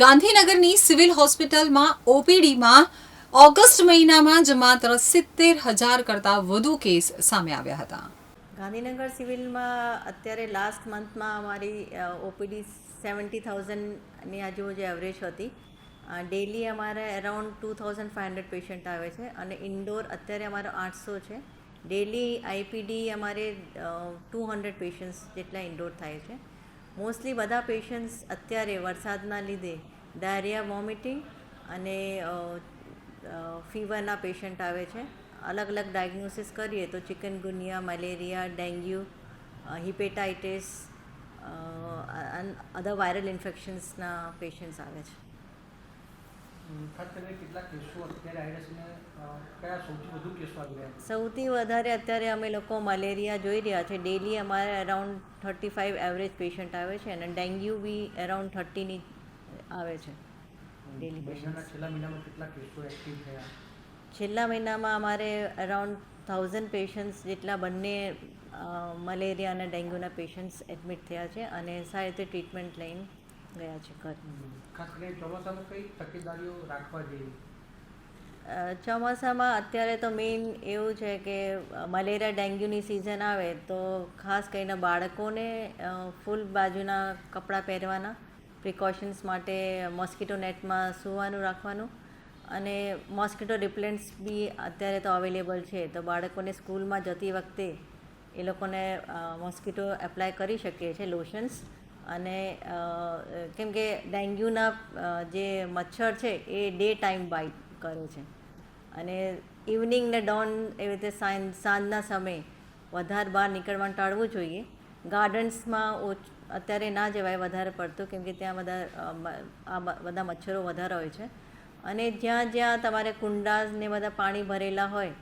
ગાંધીનગરની સિવિલ હોસ્પિટલમાં ઓપીડીમાં ઓગસ્ટ મહિનામાં જ માત્ર સિત્તેર હજાર કરતાં વધુ કેસ સામે આવ્યા હતા. ગાંધીનગર સિવિલમાં અત્યારે લાસ્ટ મંથમાં અમારી ઓપીડી સેવન્ટી થાઉઝન્ડની આજુબાજુ એવરેજ હતી. ડેલી અમારે around two thousand five hundred patient આવે છે અને ઇન્ડોર અત્યારે અમારો આઠસો છે. ડેલી આઈપીડી અમારે ટુ હંડ્રેડ પેશન્ટ્સ જેટલા ઇન્ડોર થાય છે. મોસ્ટલી બધા પેશન્ટ્સ અત્યારે વરસાદના લીધે ડાયરિયા વોમિટિંગ અને ફીવરના પેશન્ટ આવે છે. અલગ અલગ ડાયગ્નોસિસ કરીએ તો chikungunya malaria dengue hepatitis other viral ઇન્ફેક્શન્સના patients આવે છે. સૌથી વધારે અત્યારે અમે લોકો મલેરિયા જોઈ રહ્યા છે. ડેલી અમારે around thirty five average patient આવે છે અને ડેન્ગ્યુ બી અરાઉન્ડ થર્ટીની આવે છે. ડેલી પેશન્ટ છેલ્લા મહિનામાં કેટલા કેસો એક્ટિવ થયા? છેલ્લા મહિનામાં અમારે અરાઉન્ડ થાઉઝન્ડ પેશન્ટ્સ જેટલા બંને મલેરિયા અને ડેન્ગ્યુના પેશન્ટ્સ એડમિટ થયા છે અને સારી રીતે ટ્રીટમેન્ટ લઈને ગયા છે ઘર. ખાસ કરીને ચોમાસામાં કઈ તકેદારીઓ રાખવા જોઈએ ચોમાસામાં અત્યારે તો મેઇન એવું છે કે મલેરિયા ડેન્ગ્યુની સિઝન આવે તો ખાસ કરીને બાળકોને ફૂલ બાજુના કપડાં પહેરવાના પ્રિકોશન્સ માટે મોસ્કીટો નેટમાં સૂવાનું રાખવાનું. અને મોસ્કીટો રિપ્લેન્ટ્સ બી અત્યારે તો અવેલેબલ છે. તો બાળકોને સ્કૂલમાં જતી વખતે એ લોકોને મોસ્કીટો એપ્લાય કરી શકીએ છીએ લોશન્સ. અને કેમ કે ડેન્ગ્યુના જે મચ્છર છે એ ડે ટાઈમ બાઇટ કરે છે. અને ઇવનિંગ ને ડોન એવી રીતે સાંજના સમયે વધારે બહાર નીકળવાનું ટાળવું જોઈએ. ગાર્ડન્સમાં અત્યારે ના જવાય, વધારે પડતું, કેમ કે ત્યાં બધા આ બધા મચ્છરો વધારે હોય છે. અને જ્યાં જ્યાં તમારે કુંડા ને બધા પાણી ભરેલા હોય,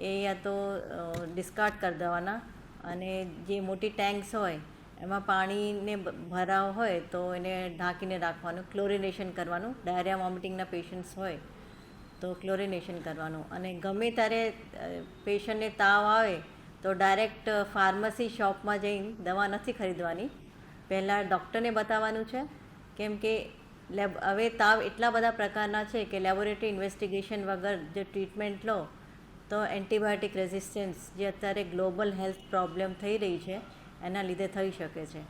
એ યા તો ડિસ્કાર્ડ કરી દેવાના. અને જે મોટી ટેન્ક્સ હોય, એમાં પાણીને ભરાવ હોય, તો એને ઢાંકીને રાખવાનું ક્લોરિનેશન કરવાનું. ડાયરિયા વોમિટિંગના પેશન્ટ્સ હોય, તો ક્લોરિનેશન કરવાનું. અને ગમે ત્યારે પેશન્ટને તાવ આવે, તો ડાયરેક્ટ ફાર્મસી શોપમાં જઈને દવા નથી ખરીદવાની. પહેલાં ડૉક્ટરને બતાવવાનું છે, કેમ કે લેબ, હવે તાવ એટલા બધા પ્રકારના છે કે લેબોરેટરી ઇન્વેસ્ટિગેશન વગર જો ટ્રીટમેન્ટ લો, તો એન્ટીબાયોટિક રેઝિસ્ટન્સ જે અત્યારે ગ્લોબલ હેલ્થ પ્રોબ્લેમ થઈ રહી છે, એના લીધે થઈ શકે છે.